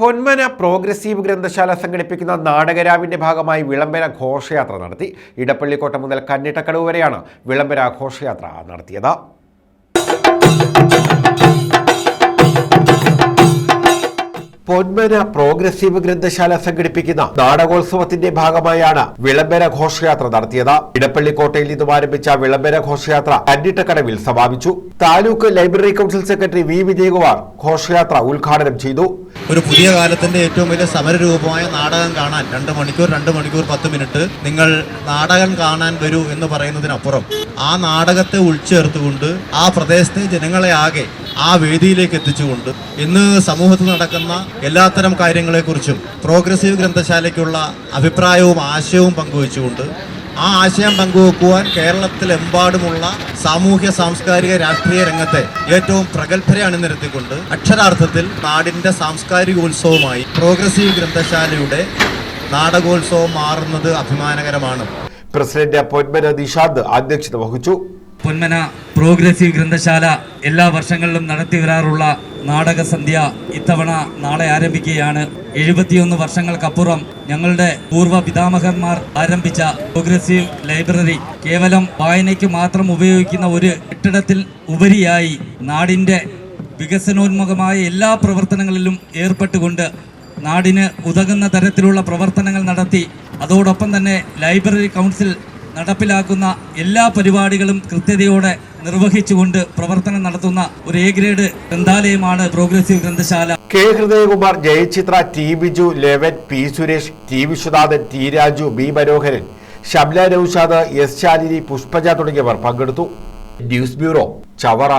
Ponmana progressive ഗ്രന്ഥശാല സംഘടിപ്പിക്കുന്ന നാടകരാവിന്റെ ഭാഗമായി വിളംബര ഘോഷയാത്ര നടത്തി. ഇടപ്പള്ളിക്കോട്ട മുതൽ കന്നിട്ടക്കടവ് വരെയാണ് വിളംബര ഘോഷയാത്ര നടത്തിയത്. പൊന്മന പ്രോഗ്രസീവ് ഗ്രന്ഥശാല സംഘടിപ്പിക്കുന്ന നാടകോത്സവത്തിന്റെ ഭാഗമായാണ് വിളംബര ഘോഷയാത്ര നടത്തിയത്. ഇടപ്പള്ളിക്കോട്ടയിൽ നിന്നും ആരംഭിച്ച വിളംബര ഘോഷയാത്ര കന്നിട്ടക്കടവിൽ സമാപിച്ചു. Taluk library council secretary V Vijayakumar ഘോഷയാത്ര ഉദ്ഘാടനം ചെയ്തു. ഒരു പുതിയ കാലത്തിന്റെ ഏറ്റവും വലിയ സമരരൂപമായ നാടകം കാണാൻ രണ്ട് മണിക്കൂർ രണ്ട് മണിക്കൂർ പത്ത് മിനിറ്റ് നിങ്ങൾ നാടകം കാണാൻ വരൂ എന്ന് പറയുന്നതിനപ്പുറം ആ നാടകത്തെ ഉൾച്ചേർത്തുകൊണ്ട് ആ പ്രദേശത്തെ ജനങ്ങളെ ആകെ ആ വേദിയിലേക്ക് എത്തിച്ചുകൊണ്ട് ഇന്ന് സമൂഹത്തിൽ നടക്കുന്ന എല്ലാത്തരം കാര്യങ്ങളെക്കുറിച്ചും പ്രോഗ്രസീവ് ഗ്രന്ഥശാലയ്ക്കുള്ള അഭിപ്രായവും ആശയവും പങ്കുവെച്ചുകൊണ്ട് ആ ആശയം പങ്കുവെക്കുവാൻ കേരളത്തിലെമ്പാടുമുള്ള സാമൂഹ്യ സാംസ്കാരിക രാഷ്ട്രീയ രംഗത്തെ ഏറ്റവും പ്രഗത്ഭരെ അണിനിരത്തിക്കൊണ്ട് അക്ഷരാർത്ഥത്തിൽ നാടിന്റെ സാംസ്കാരികോത്സവമായി പ്രോഗ്രസീവ് ഗ്രന്ഥശാലയുടെ നാടകോത്സവം മാറുന്നത് അഭിമാനകരമാണ്. പ്രസിഡന്റ് പൊന്മന നിഷാദ് അധ്യക്ഷത വഹിച്ചു. പൊന്മന പ്രോഗ്രസീവ് ഗ്രന്ഥശാല എല്ലാ വർഷങ്ങളിലും നടത്തി വരാറുള്ള നാടകസന്ധ്യ ഇത്തവണ നാളെ ആരംഭിക്കുകയാണ്. എഴുപത്തിയൊന്ന് വർഷങ്ങൾക്കപ്പുറം ഞങ്ങളുടെ പൂർവ പിതാമഹന്മാർ ആരംഭിച്ച പ്രോഗ്രസീവ് ലൈബ്രറി കേവലം വായനയ്ക്ക് മാത്രം ഉപയോഗിക്കുന്ന ഒരു കെട്ടിടത്തിൽ ഉപരിയായി നാടിന്റെ വികസനോന്മുഖമായ എല്ലാ പ്രവർത്തനങ്ങളിലും ഏർപ്പെട്ടുകൊണ്ട് നാടിന് ഉതകുന്ന തരത്തിലുള്ള പ്രവർത്തനങ്ങൾ നടത്തി അതോടൊപ്പം തന്നെ ലൈബ്രറി കൗൺസിൽ നടപ്പിലാക്കുന്ന എല്ലാ പരിപാടികളും കൃത്യതയോടെ നിർവഹിച്ചുകൊണ്ട് പ്രവർത്തനം നടത്തുന്ന ഒരു എ ഗ്രേഡ് ഗ്രന്ഥാലയമാണ് പ്രോഗ്രസീവ് ഗ്രന്ഥശാല. K Hridayakumar Jayachitra T Biju eleven P Suresh T Viswanathan T Raju B Manoharan Shabla Raushad S Shalini Pushpaja തുടങ്ങിയവർ പങ്കെടുത്തു. News bureau Chavara.